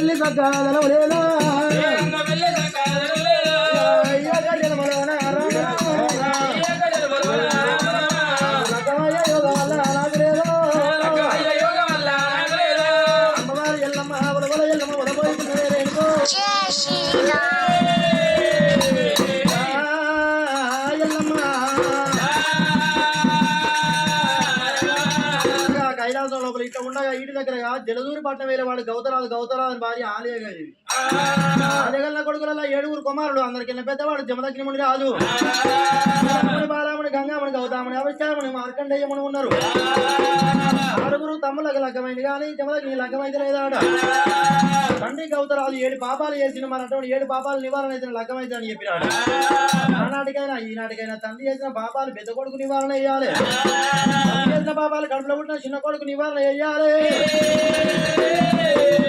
వెళ్ళి సకాలం ప్రాంతం లోపల ఇట్లా ఉండగా ఈటి దగ్గర జలదూరి పట్నం వేరే వాడు గౌతరాజు గౌతరాజు అని భార్య ఆలయగా గారి ఆలయగల్ల కొడుకులలో ఏడుగురు కుమారుడు అందరికీ పెద్దవాడు జమదగ్నిముని రాజు. రాముని బాలాముని గంగాముని గౌతముని అవిష్కారముని మార్కండేయముని ఉన్నారు. ఆరుగురు తమ్ములకు లగ్గమైంది కానీ జమదగ్ని లగ్గమైంది లేదా అవుతారు ఏడు పాపాలు చేసిన మన అటువంటి ఏడు పాపాలు నివారణ అయితే లగ్గమైతే అని చెప్పినాడు. ఆనాటికైనా ఈనాటికైనా తండ్రి చేసిన పాపాలు పెద్ద కొడుకు నివారణ వేయాలి చేసిన పాపాలు కడుపులో పుట్టిన చిన్న కొడుకు నివారణ వేయాలి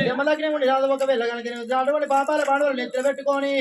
జమలగ్ని ఉండి రాదు ఒకవేళ కనుక అటువంటి పాపాలు పాడవాళ్ళు నిద్ర పెట్టుకొని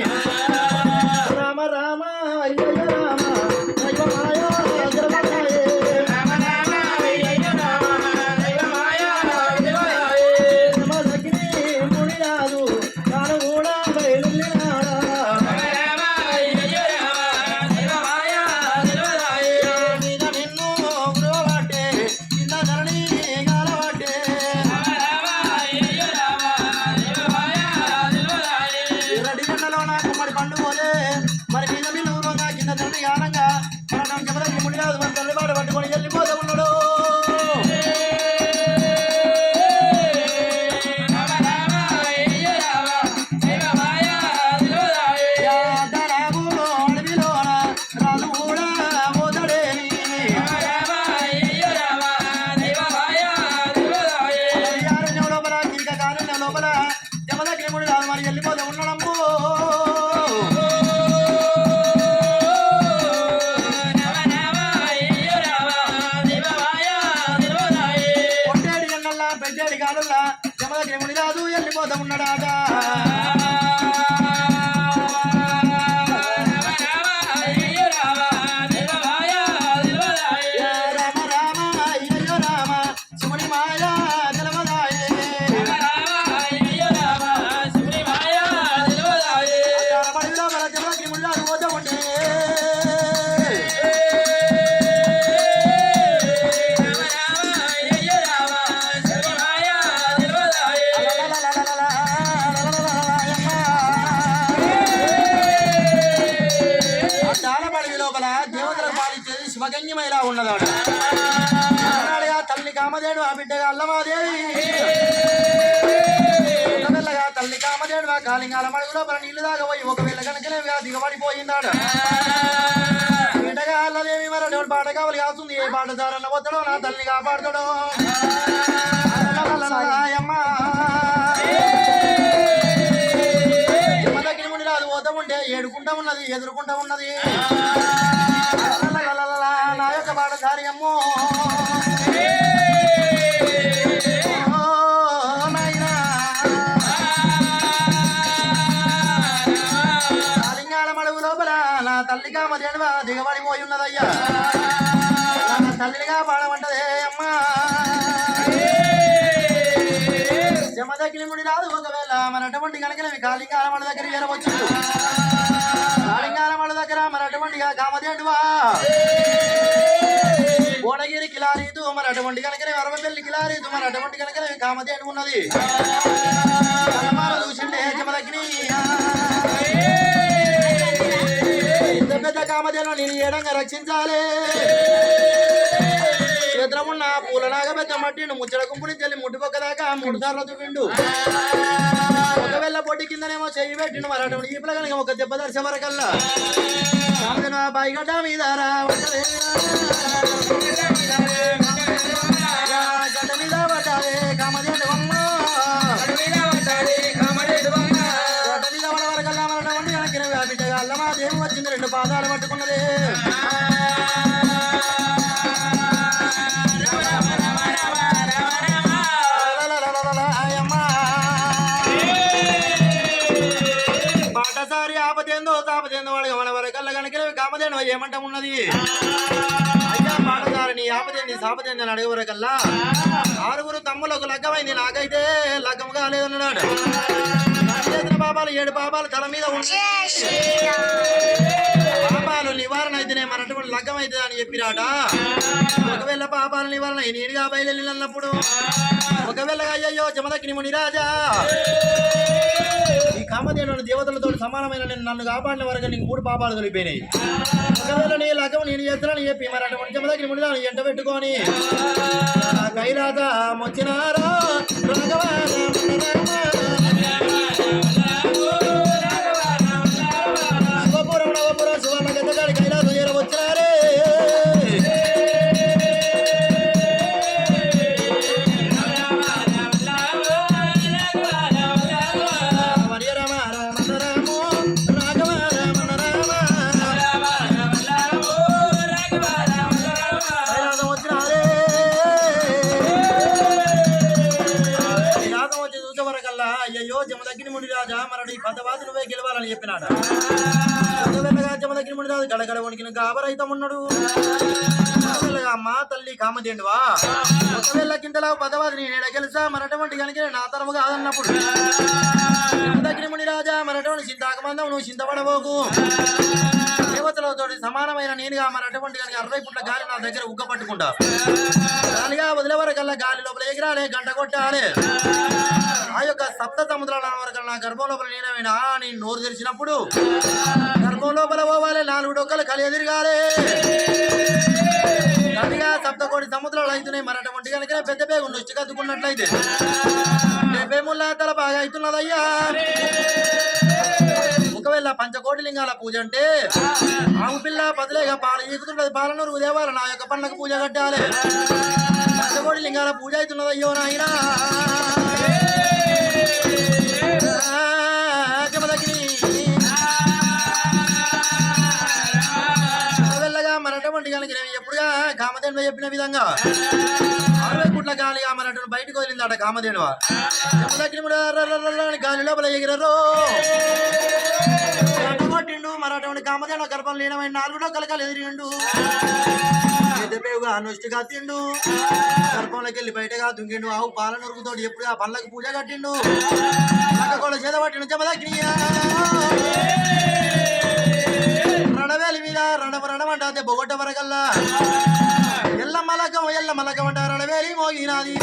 జమదగ్ని మునిరాజు మరి వెళ్ళిపోతూ బిడ్డగా అల్లమాదేవి ఒకవేళగా తల్లి కామదేడు ఆ కాలింగాల మడుగు లోపల నీళ్ళు దాగబోయి ఒకవేళ కనుకనే దిగబడిపోయిందాడు బిడ్డగా అల్లదేవి మరో అటువంటి పాట కావాలి కాస్తుంది? ఏ పాట దారన్న వద్దడో నా తల్లి కాపాడుతాడో? అమ్మా రాదు ఉంటే ఏడుకుంటా ఉన్నది ఎదురుకుంటా ఉన్నది నా యొక్క పాటధారి అమ్మో మడుగు లోపల నా తల్లిగా కామదేడువా దిగబడిపోయి ఉన్నదయ్యా. నా తల్లిగా పాడమంటదే అమ్మా. జమదగ్ని ముడి రాదు ఒకవేళ మన అటువంటి కనుక కాళింగాల మడ దగ్గర చేరవచ్చు. కాళింగాల మడ దగ్గర మన అటువంటిగా కామదేడువా ఓడగిరి కిలారీదు మరి అటువంటి కనుకనే అరవపల్లి కిలారీదు మరి అటువంటి కనుకనే కామదేడు ఉన్నది? చూసిండే జమదగ్ని పెద్ద కామధేను నేను ఏడంగా రక్షించాలి. క్షేత్రమున్న పూల నాగబెద్ద మట్టిను ముచ్చట కుంపుని చెల్లి ముట్టుకొక్క దాకా మూడు సార్లు తుపిండు ఒకవేళ పొట్టి కిందనేమో చెయ్యి పెట్టిండు మరి అటువంటి ఈపుల కనుక ఒక దెబ్బ దర్శ వరకల్లా. కామదేను బాయిగడ్డ మీద రా తాపదేందో వాడు మన వరకల్లా కనుక కామదేను ఏమంట ఉన్నది? అయ్యా ఆపదేంది సాపదేంది అని అడిగే వరకల్లా ఆరుగురు తమ్ములకు లగ్గమైంది నాకైతే లగ్గం కాలేదన్నాడు. లోపల ఏడు పాపాలు తల మీద పాపాలు నివారణ అయితేనే మనటువంటి లగ్గం అయితే అని చెప్పిరాట ఒకవేళ పాపాల నివారణ ఈ నీరుగా బయలుదేరినప్పుడు ఒకవేళ అయ్యయ్యో జమదగ్ని ముని రాజా ఈ దేవతలతో సమానమైన నేను నన్ను కాపాడిన వరకు నీకు మూడు పాపాలు తొలిపోయినాయి. ఒకవేళ నీ లగ్గం నేను చేస్తానని చెప్పి మరి అటువంటి జమదగ్ని ముని ఎంట పెట్టుకొని కైరాత కైలాస మొచ్చినారా నువ్వే చెప్పినాడు? ఒకవేళగా జమదగ్ని గడగడ వణికిన గాబరైతం ఉన్నాడు. అమ్మ తల్లి కామదేండువా ఒకవేళ కిందలా పదవాది నేను గెలుసా? మరటువంటి కనుక నా తరము కాదన్నప్పుడు. జమదగ్ని ముని రాజా మరటువంటి చింతాకమందం నువ్వు చింతపడబోకు. దేవతలతో సమానమైన నేనుగా మరటువంటి కనుక అరవై పుట్ల గాలి నా దగ్గర ఉగ్గ పట్టుకుంటా గాలిగా వదిలేవరకల్లా గాలి లోపల ఎగిరాలే గంట కొట్టాలి. ఆ యొక్క సప్త సముద్రాల వరకు నా గర్భం లోపల నేనమైనా? నేను నోరు తెరిచినప్పుడు గర్భం లోపల పోవాలి నాలుగు డొక్కలు కలి ఎదిరిగాలి. గట్టిగా సప్త కోటి సముద్రాలు అవుతున్నాయి మరటువంటి కనుక పెద్ద పేగు నొచ్చి కదుకున్నట్లయితే. డెబ్బై ముళ్ళ తల బాగా అవుతున్నదయ్యా. పంచకోటిలింగాల పూజ అంటే? ఆవు పిల్ల పదిలేక పాలు ఈకుతున్నది పాలనూరు దేవాల నా యొక్క పండగ పూజ కట్టాలి. పంచకోటి లింగాల పూజ అవుతున్నది అయ్యో నాయన. ఎప్పుడుగా కామధేనువ చెప్పిన విధంగా. అరవై కుట్ల గాలి ఆ బయటకు వదిలిందట కామధేనువ. గాలి లోపల ఎగిరరు. మరటువంటి గర్భం లీనమైన నాలుగులో కలకాలు ఎదిరిండు. పెద్దపేవుగా అనుష్టిగా తిండు. గర్భంలోకి వెళ్ళి బయటగా దుంగిండు ఆవు పాల నొరుకుతోడు ఎప్పుడు ఆ పళ్ళకు పూజ కట్టిండు. కూడా చేత పట్టిండు జమదగ్నియా రణవేలి మీద రణవ రణమంట అదే బొగొట్ట వరగల్లా. ఎల్ల మలకం ఎల్ల మలకం అంట రణవేలి మోగినాది.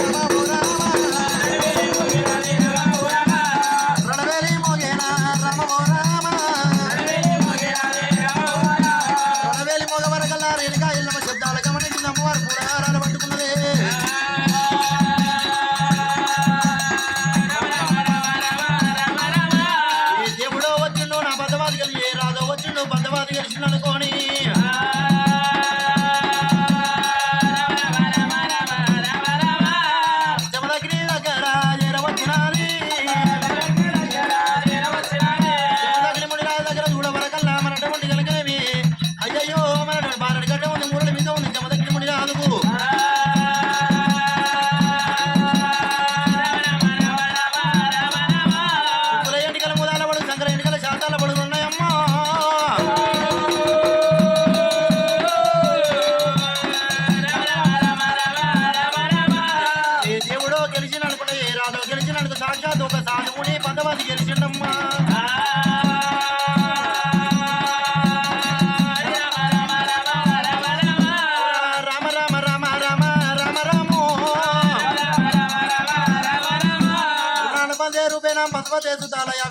ప్రాణపదే రూపేణ సుతాలయ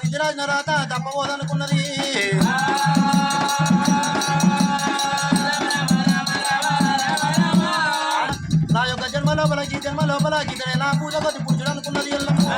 రాత తప్పబోదనుకున్నది. నా యొక్క జన్మ లోపల ఈ జన్మ లోపల ఇతనే నా పూజ కొద్ది పురుషుడు అనుకున్నది ఎల్లమ్మ